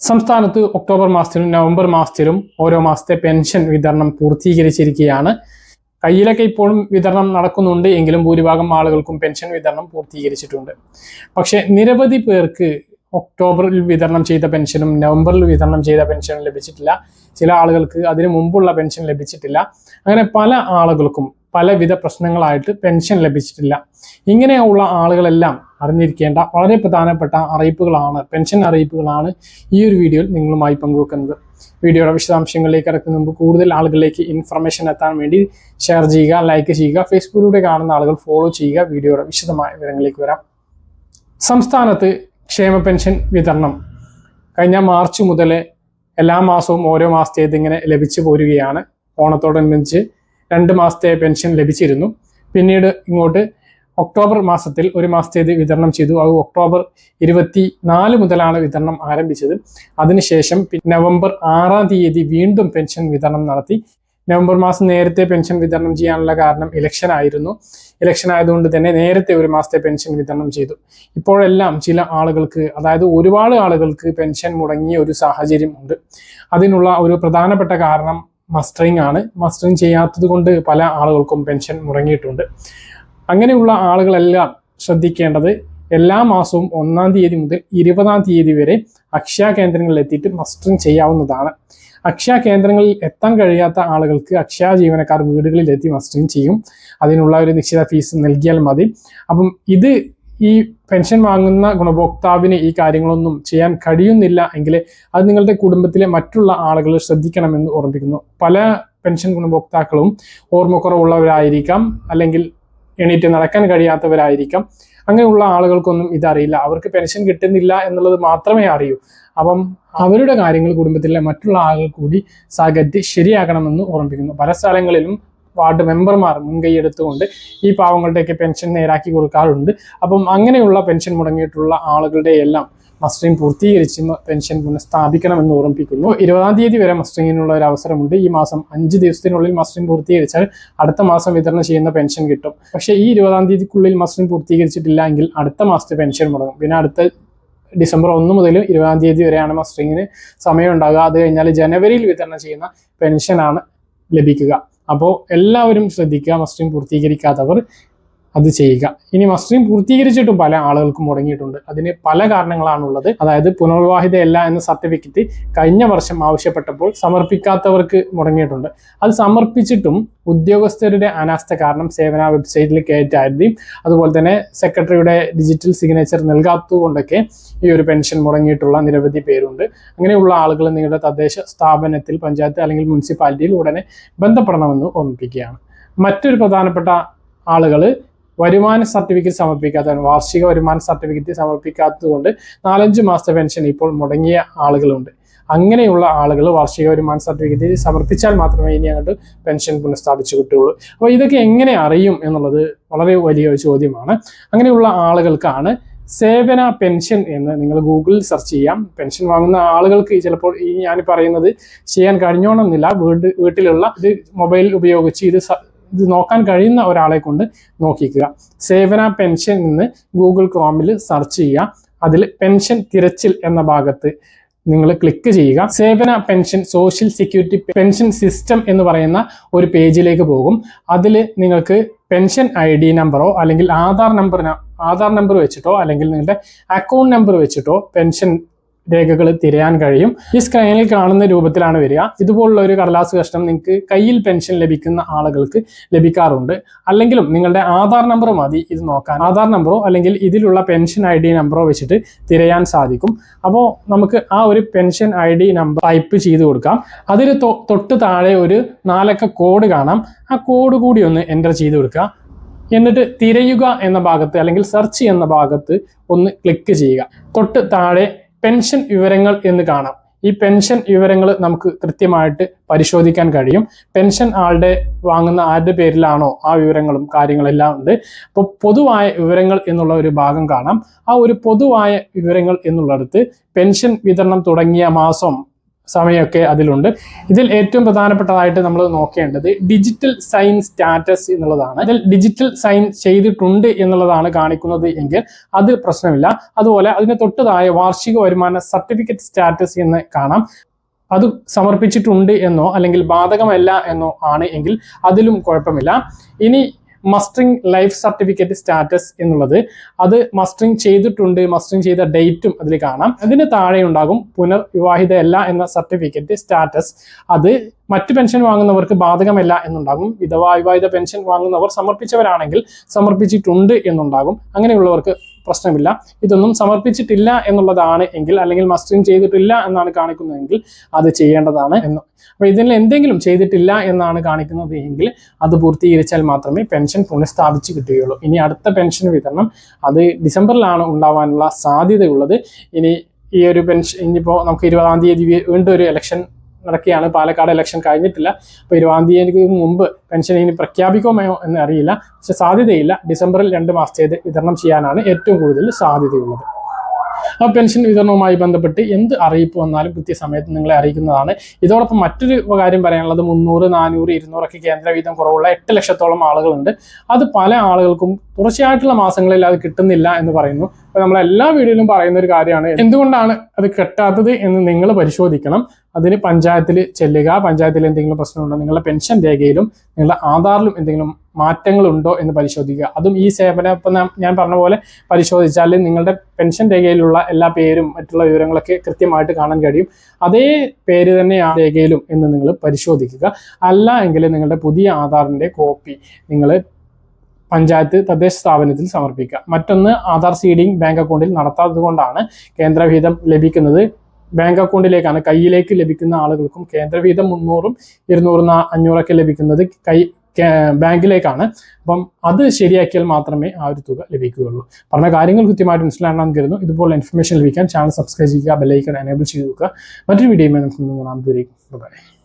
സംസ്ഥാനത്ത് ഒക്ടോബർ മാസത്തിലും നവംബർ മാസത്തിലും ഓരോ മാസത്തെ പെൻഷൻ വിതരണം പൂർത്തീകരിച്ചിരിക്കുകയാണ്. കയ്യിലൊക്കെ ഇപ്പോഴും വിതരണം നടക്കുന്നുണ്ട്. എങ്കിലും ഭൂരിഭാഗം ആളുകൾക്കും പെൻഷൻ വിതരണം പൂർത്തീകരിച്ചിട്ടുണ്ട്. പക്ഷേ നിരവധി പേർക്ക് ഒക്ടോബറിൽ വിതരണം ചെയ്ത പെൻഷനും നവംബറിൽ വിതരണം ചെയ്ത പെൻഷനും ലഭിച്ചിട്ടില്ല. ചില ആളുകൾക്ക് അതിനു മുമ്പുള്ള പെൻഷൻ ലഭിച്ചിട്ടില്ല. അങ്ങനെ പല ആളുകൾക്കും പലവിധ പ്രശ്നങ്ങളായിട്ട് പെൻഷൻ ലഭിച്ചിട്ടില്ല. ഇങ്ങനെയുള്ള ആളുകളെല്ലാം അറിഞ്ഞിരിക്കേണ്ട വളരെ പ്രധാനപ്പെട്ട അറിയിപ്പുകളാണ് പെൻഷൻ അറിയിപ്പുകളാണ് ഈ ഒരു വീഡിയോയിൽ നിങ്ങളുമായി പങ്കുവെക്കുന്നത്. വീഡിയോയുടെ വിശദാംശങ്ങളിലേക്ക് കിടക്കുന്ന മുമ്പ് കൂടുതൽ ആളുകളിലേക്ക് ഇൻഫർമേഷൻ എത്താൻ വേണ്ടി ഷെയർ ചെയ്യുക ലൈക്ക് ചെയ്യുക ഫേസ്ബുക്കിലൂടെ കാണുന്ന ആളുകൾ ഫോളോ ചെയ്യുക. വീഡിയോയുടെ വിശദമായ വിവരങ്ങളിലേക്ക് വരാം. സംസ്ഥാനത്ത് ക്ഷേമ പെൻഷൻ വിതരണം. കഴിഞ്ഞ മാർച്ച് മുതൽ എല്ലാ മാസവും ഓരോ മാസത്തേത് ഇങ്ങനെ ലഭിച്ചു പോരുകയാണ്. ഓണത്തോടനുബന്ധിച്ച് രണ്ട് മാസത്തെ പെൻഷൻ ലഭിച്ചിരുന്നു. പിന്നീട് ഇങ്ങോട്ട് ഒക്ടോബർ മാസത്തിൽ ഒരു മാസത്തേത് വിതരണം ചെയ്തു. അത് ഒക്ടോബർ ഇരുപത്തി നാല് മുതലാണ് വിതരണം ആരംഭിച്ചത്. അതിനുശേഷം നവംബർ ആറാം തീയതി വീണ്ടും പെൻഷൻ വിതരണം നടത്തി. നവംബർ മാസം നേരത്തെ പെൻഷൻ വിതരണം ചെയ്യാനുള്ള കാരണം ഇലക്ഷൻ ആയിരുന്നു. ഇലക്ഷൻ ആയതുകൊണ്ട് തന്നെ നേരത്തെ ഒരു മാസത്തെ പെൻഷൻ വിതരണം ചെയ്തു. ഇപ്പോഴെല്ലാം ചില ആളുകൾക്ക് അതായത് ഒരുപാട് ആളുകൾക്ക് പെൻഷൻ മുടങ്ങിയ ഒരു സാഹചര്യം ഉണ്ട്. അതിനുള്ള ഒരു പ്രധാനപ്പെട്ട കാരണം മസ്റ്ററിംഗ് ആണ്. മസ്റ്ററിംഗ് ചെയ്യാത്തത് കൊണ്ട് പല ആളുകൾക്കും പെൻഷൻ മുടങ്ങിയിട്ടുണ്ട്. അങ്ങനെയുള്ള ആളുകളെല്ലാം ശ്രദ്ധിക്കേണ്ടത് എല്ലാ മാസവും ഒന്നാം തീയതി മുതൽ ഇരുപതാം തീയതി വരെ അക്ഷയ കേന്ദ്രങ്ങളിൽ എത്തിയിട്ട് മസ്റ്ററിംഗ് ചെയ്യാവുന്നതാണ്. അക്ഷയ കേന്ദ്രങ്ങളിൽ എത്താൻ കഴിയാത്ത ആളുകൾക്ക് അക്ഷയ ജീവനക്കാർ വീടുകളിൽ എത്തി മസ്റ്ററിംഗ് ചെയ്യും. അതിനുള്ള ഒരു നിശ്ചിത ഫീസ് നൽകിയാൽ മതി. അപ്പം ഇത് ഈ പെൻഷൻ വാങ്ങുന്ന ഗുണഭോക്താവിന് ഈ കാര്യങ്ങളൊന്നും ചെയ്യാൻ കഴിയുന്നില്ല എങ്കിൽ അത് നിങ്ങളുടെ കുടുംബത്തിലെ മറ്റുള്ള ആളുകൾ ശ്രദ്ധിക്കണമെന്ന് ഓർമ്മിപ്പിക്കുന്നു പല പെൻഷൻ ഗുണഭോക്താക്കളും ഓർമ്മക്കുറവുള്ളവരായിരിക്കാം. അല്ലെങ്കിൽ എണീറ്റ് നടക്കാൻ കഴിയാത്തവരായിരിക്കാം. അങ്ങനെയുള്ള ആളുകൾക്കൊന്നും ഇതറിയില്ല. അവർക്ക് പെൻഷൻ കിട്ടുന്നില്ല എന്നുള്ളത് മാത്രമേ അറിയൂ. അപ്പം അവരുടെ കാര്യങ്ങൾ കുടുംബത്തിലെ മറ്റുള്ള ആളുകൾ കൂടി സഹകരിച്ച് ശരിയാക്കണമെന്ന് ഓർമ്മിപ്പിക്കുന്നു. പല സ്ഥലങ്ങളിലും വാർഡ് മെമ്പർമാർ മുൻകൈ എടുത്തുകൊണ്ട് ഈ പാവങ്ങളുടെയൊക്കെ പെൻഷൻ നേരാക്കി കൊടുക്കാറുണ്ട്. അപ്പം അങ്ങനെയുള്ള പെൻഷൻ മുടങ്ങിയിട്ടുള്ള ആളുകളുടെ എല്ലാം മസ്റ്ററിംഗ് പൂർത്തീകരിച്ച് പെൻഷൻ പുനഃസ്ഥാപിക്കണമെന്ന് ഓർമ്മിപ്പിക്കുന്നു. ഇരുപതാം തീയതി വരെ മസ്റ്ററിങ്ങിനുള്ള ഒരു അവസരമുണ്ട്. ഈ മാസം അഞ്ച് ദിവസത്തിനുള്ളിൽ മസ്റ്ററിംഗ് പൂർത്തീകരിച്ചാൽ അടുത്ത മാസം വിതരണം ചെയ്യുന്ന പെൻഷൻ കിട്ടും. പക്ഷേ ഈ ഇരുപതാം തീയതിക്കുള്ളിൽ മസ്റ്ററിംഗ് പൂർത്തീകരിച്ചിട്ടില്ല എങ്കിൽ അടുത്ത മാസത്തെ പെൻഷൻ മുടങ്ങും. പിന്നെ അടുത്ത ഡിസംബർ ഒന്ന് മുതൽ ഇരുപതാം തീയതി വരെയാണ് മസ്റ്ററിങ്ങിന് സമയം ഉണ്ടാകുക അത് കഴിഞ്ഞാൽ ജനുവരിയിൽ വിതരണം ചെയ്യുന്ന പെൻഷനാണ് ലഭിക്കുക. അപ്പോൾ എല്ലാവരും ശ്രദ്ധിക്കുക മസ്റ്ററിംഗ് പൂർത്തീകരിക്കാത്തവർ അത് ചെയ്യുക. ഇനി മസ്റ്ററിംഗ് പൂർത്തീകരിച്ചിട്ടും പല ആളുകൾക്കും മുടങ്ങിയിട്ടുണ്ട്. അതിന് പല കാരണങ്ങളാണുള്ളത്. അതായത് പുനർവിവാഹിതയല്ല എന്ന സർട്ടിഫിക്കറ്റ് കഴിഞ്ഞ വർഷം ആവശ്യപ്പെട്ടപ്പോൾ സമർപ്പിക്കാത്തവർക്ക് മുടങ്ങിയിട്ടുണ്ട്. അത് സമർപ്പിച്ചിട്ടും ഉദ്യോഗസ്ഥരുടെ അനാസ്ഥ കാരണം സേവന വെബ്സൈറ്റിൽ കയറ്റായിരുന്നു അതുപോലെ തന്നെ സെക്രട്ടറിയുടെ ഡിജിറ്റൽ സിഗ്നേച്ചർ നൽകാത്തതുകൊണ്ടൊക്കെ ഈ ഒരു പെൻഷൻ മുടങ്ങിയിട്ടുള്ള നിരവധി പേരുണ്ട്. അങ്ങനെയുള്ള ആളുകൾ നിങ്ങളുടെ തദ്ദേശ സ്ഥാപനത്തിൽ പഞ്ചായത്ത് അല്ലെങ്കിൽ മുനിസിപ്പാലിറ്റിയിൽ ഉടനെ ബന്ധപ്പെടണമെന്ന് ഓർമ്മിപ്പിക്കുകയാണ്. മറ്റൊരു പ്രധാനപ്പെട്ട ആളുകൾ വരുമാന സർട്ടിഫിക്കറ്റ് സമർപ്പിക്കാത്തതാണ്. വാർഷിക വരുമാന സർട്ടിഫിക്കറ്റ് സമർപ്പിക്കാത്തതുകൊണ്ട് നാലഞ്ച് മാസത്തെ പെൻഷൻ ഇപ്പോൾ മുടങ്ങിയ ആളുകളുണ്ട്. അങ്ങനെയുള്ള ആളുകൾ വാർഷിക വരുമാന സർട്ടിഫിക്കറ്റ് സമർപ്പിച്ചാൽ മാത്രമേ ഇനി അങ്ങോട്ട് പെൻഷൻ പുനഃസ്ഥാപിച്ചു കിട്ടുകയുള്ളൂ. അപ്പോൾ ഇതൊക്കെ എങ്ങനെ അറിയും എന്നുള്ളത് വളരെ വലിയ ഒരു ചോദ്യമാണ്. അങ്ങനെയുള്ള ആളുകൾക്കാണ് സേവന പെൻഷൻ എന്ന് നിങ്ങൾ ഗൂഗിളിൽ സെർച്ച് ചെയ്യാം. പെൻഷൻ വാങ്ങുന്ന ആളുകൾക്ക് ചിലപ്പോൾ ഈ ഞാൻ പറയുന്നത് ചെയ്യാൻ കഴിഞ്ഞോണമെന്നില്ല. വീട് വീട്ടിലുള്ള ഇത് മൊബൈൽ ഉപയോഗിച്ച് ഇത് ഇത് നോക്കാൻ കഴിയുന്ന ഒരാളെ കൊണ്ട് നോക്കിക്കുക. സേവന പെൻഷൻ എന്ന് ഗൂഗിൾ ക്രോമിൽ സെർച്ച് ചെയ്യുക. അതിൽ പെൻഷൻ തിരച്ചിൽ എന്ന ഭാഗത്ത് നിങ്ങൾ ക്ലിക്ക് ചെയ്യുക. Sevana pension social security pension system എന്ന് പറയുന്ന ഒരു പേജിലേക്ക് പോകും. അതിൽ നിങ്ങൾക്ക് പെൻഷൻ ഐ ഡി നമ്പറോ അല്ലെങ്കിൽ ആധാർ നമ്പർ ആധാർ നമ്പർ വെച്ചിട്ടോ അല്ലെങ്കിൽ നിങ്ങളുടെ അക്കൗണ്ട് നമ്പർ വെച്ചിട്ടോ പെൻഷൻ രേഖകൾ തിരയാൻ കഴിയും. ഈ സ്ക്രീനിൽ കാണുന്ന രൂപത്തിലാണ് വരിക. ഇതുപോലുള്ള ഒരു കടലാസ് കഷ്ടം നിങ്ങൾക്ക് കയ്യിൽ പെൻഷൻ ലഭിക്കുന്ന ആളുകൾക്ക് ലഭിക്കാറുണ്ട്. അല്ലെങ്കിലും നിങ്ങളുടെ ആധാർ നമ്പർ മതി ഇത് നോക്കാൻ. ആധാർ നമ്പറോ അല്ലെങ്കിൽ ഇതിലുള്ള പെൻഷൻ ഐ ഡി നമ്പറോ വെച്ചിട്ട് തിരയാൻ സാധിക്കും. അപ്പോൾ നമുക്ക് ആ ഒരു pension I D number type ചെയ്ത് കൊടുക്കാം. അതിൽ തൊട്ട് താഴെ ഒരു നാലക്ക കോഡ് കാണാം. ആ കോഡ് കൂടി ഒന്ന് എന്റർ ചെയ്ത് കൊടുക്കുക. എന്നിട്ട് തിരയുക എന്ന ഭാഗത്ത് അല്ലെങ്കിൽ സെർച്ച് എന്ന ഭാഗത്ത് ഒന്ന് ക്ലിക്ക് ചെയ്യുക. തൊട്ട് താഴെ പെൻഷൻ വിവരങ്ങൾ എന്ന് കാണാം. ഈ പെൻഷൻ വിവരങ്ങൾ നമുക്ക് കൃത്യമായിട്ട് പരിശോധിക്കാൻ കഴിയും. പെൻഷൻ ആളുടെ വാങ്ങുന്ന ആരുടെ പേരിലാണോ ആ വിവരങ്ങളും കാര്യങ്ങളെല്ലാം ഉണ്ട്. അപ്പോൾ പൊതുവായ വിവരങ്ങൾ എന്നുള്ള ഒരു ഭാഗം കാണാം. ആ ഒരു പൊതുവായ വിവരങ്ങൾ എന്നുള്ളിടത്ത് പെൻഷൻ വിതരണം തുടങ്ങിയ മാസം സമയമൊക്കെ അതിലുണ്ട്. ഇതിൽ ഏറ്റവും പ്രധാനപ്പെട്ടതായിട്ട് നമ്മൾ നോക്കേണ്ടത് ഡിജിറ്റൽ സൈൻ സ്റ്റാറ്റസ് എന്നുള്ളതാണ്. ഇതിൽ ഡിജിറ്റൽ സൈൻ ചെയ്തിട്ടുണ്ട് എന്നുള്ളതാണ് കാണിക്കുന്നത് എങ്കിൽ അതിൽ പ്രശ്നമില്ല. അതുപോലെ അതിന് തൊട്ടതായ വാർഷിക വരുമാന സർട്ടിഫിക്കറ്റ് സ്റ്റാറ്റസ് എന്ന് കാണാം. അത് സമർപ്പിച്ചിട്ടുണ്ട് എന്നോ അല്ലെങ്കിൽ ബാധകമല്ല എന്നോ ആണ് എങ്കിൽ അതിലും കുഴപ്പമില്ല. ഇനി മസ്റ്ററിംഗ് ലൈഫ് സർട്ടിഫിക്കറ്റ് സ്റ്റാറ്റസ് എന്നുള്ളത്. അത് മസ്റ്ററിംഗ് ചെയ്തിട്ടുണ്ട് മസ്റ്ററിംഗ് ചെയ്ത ഡേറ്റും അതിൽ കാണാം. അതിന് താഴെ ഉണ്ടാകും പുനർവിവാഹിതയല്ല എന്ന സർട്ടിഫിക്കറ്റ് സ്റ്റാറ്റസ്. അത് മറ്റു പെൻഷൻ വാങ്ങുന്നവർക്ക് ബാധകമല്ല എന്നുണ്ടാകും. വിധവാ വിവാഹിത പെൻഷൻ വാങ്ങുന്നവർ സമർപ്പിച്ചവരാണെങ്കിൽ സമർപ്പിച്ചിട്ടുണ്ട് എന്നുണ്ടാകും. അങ്ങനെയുള്ളവർക്ക് പ്രശ്നമില്ല. ഇതൊന്നും സമർപ്പിച്ചിട്ടില്ല എന്നുള്ളതാണ് എങ്കിൽ അല്ലെങ്കിൽ മസ്റ്ററിംഗ് ചെയ്തിട്ടില്ല എന്നാണ് കാണിക്കുന്നതെങ്കിൽ അത് ചെയ്യേണ്ടതാണ് എന്ന്. അപ്പൊ ഇതിൽ എന്തെങ്കിലും ചെയ്തിട്ടില്ല എന്നാണ് കാണിക്കുന്നത് എങ്കിൽ അത് പൂർത്തീകരിച്ചാൽ മാത്രമേ പെൻഷൻ പുനഃസ്ഥാപിച്ച് കിട്ടുകയുള്ളൂ. ഇനി അടുത്ത പെൻഷൻ വിതരണം അത് ഡിസംബറിലാണ് ഉണ്ടാവാനുള്ള സാധ്യതയുള്ളത്. ഇനി ഈ ഒരു പെൻഷൻ ഇനിയിപ്പോൾ നമുക്ക് ഇരുപതാം തീയതി വീണ്ടും ഒരു ഇലക്ഷൻ നടക്കുകയാണ്. പാലക്കാട് ഇലക്ഷൻ കഴിഞ്ഞിട്ടില്ല. അപ്പോൾ ഇരുപതാം തീയതിക്ക് മുമ്പ് പെൻഷൻ ഇനി പ്രഖ്യാപിക്കുമോ എന്ന് അറിയില്ല പക്ഷെ സാധ്യതയില്ല. ഡിസംബറിൽ രണ്ട് മാസത്തേത് വിതരണം ചെയ്യാനാണ് ഏറ്റവും കൂടുതൽ സാധ്യതയുള്ളത്. ആ പെൻഷൻ വിതരണവുമായി ബന്ധപ്പെട്ട് എന്ത് അറിയിപ്പ് വന്നാലും കൃത്യസമയത്ത് നിങ്ങളെ അറിയിക്കുന്നതാണ്. ഇതോടൊപ്പം മറ്റൊരു കാര്യം പറയാനുള്ളത് മുന്നൂറ് നാനൂറ് ഇരുന്നൂറൊക്കെ കേന്ദ്ര വീതം കുറവുള്ള എട്ട് ലക്ഷത്തോളം ആളുകളുണ്ട്. അത് പല ആളുകൾക്കും തുടർച്ചയായിട്ടുള്ള മാസങ്ങളിൽ അത് കിട്ടുന്നില്ല എന്ന് പറയുന്നു. അപ്പോൾ നമ്മൾ എല്ലാ വീഡിയോയിലും പറയുന്ന ഒരു കാര്യമാണ്. എന്തുകൊണ്ടാണ് അത് കിട്ടാത്തത് എന്ന് നിങ്ങൾ പരിശോധിക്കണം. അതിന് പഞ്ചായത്തിൽ ചെല്ലുക പഞ്ചായത്തിൽ എന്തെങ്കിലും പ്രശ്നമുണ്ടോ നിങ്ങളുടെ പെൻഷൻ രേഖയിലും നിങ്ങളുടെ ആധാറിലും എന്തെങ്കിലും മാറ്റങ്ങളുണ്ടോ എന്ന് പരിശോധിക്കുക. അതും ഈ സേവന ഇപ്പം ഞാൻ- പറഞ്ഞ പോലെ പരിശോധിച്ചാൽ നിങ്ങളുടെ പെൻഷൻ രേഖയിലുള്ള എല്ലാ പേരും മറ്റുള്ള വിവരങ്ങളൊക്കെ കൃത്യമായിട്ട് കാണാൻ കഴിയും. അതേ പേര് തന്നെ ആ രേഖയിലും എന്ന് നിങ്ങൾ പരിശോധിക്കുക. അല്ല എങ്കിൽ നിങ്ങളുടെ പുതിയ ആധാറിന്റെ കോപ്പി നിങ്ങൾ പഞ്ചായത്ത് തദ്ദേശ സ്ഥാപനത്തിൽ സമർപ്പിക്കുക. മറ്റൊന്ന് ആധാർ സീഡിംഗ് ബാങ്ക് അക്കൗണ്ടിൽ നടത്താത്തത് കൊണ്ടാണ് കേന്ദ്രവിഹിതം ലഭിക്കുന്നത്. ബാങ്ക് അക്കൗണ്ടിലേക്കാണ് കയ്യിലേക്ക് ലഭിക്കുന്ന ആളുകൾക്കും കേന്ദ്രവീതം മുന്നൂറും ഇരുന്നൂറും അഞ്ഞൂറൊക്കെ ലഭിക്കുന്നത് കൈ ബാങ്കിലേക്കാണ്. അപ്പം അത് ശരിയാക്കിയാൽ മാത്രമേ ആ ഒരു തുക ലഭിക്കുകയുള്ളൂ. പറഞ്ഞ കാര്യങ്ങൾ കൃത്യമായിട്ട് മനസ്സിലാണെന്ന് കരുതുന്നു. ഇതുപോലെ ഇൻഫർമേഷൻ ലഭിക്കാൻ ചാനൽ സബ്സ്ക്രൈബ് ചെയ്യുക ബെല്ലൈക്കൺ എനേബിൾ ചെയ്ത് നോക്കുക മറ്റൊരു വീഡിയോയുമായി നമുക്ക് കാണാം. ബൈ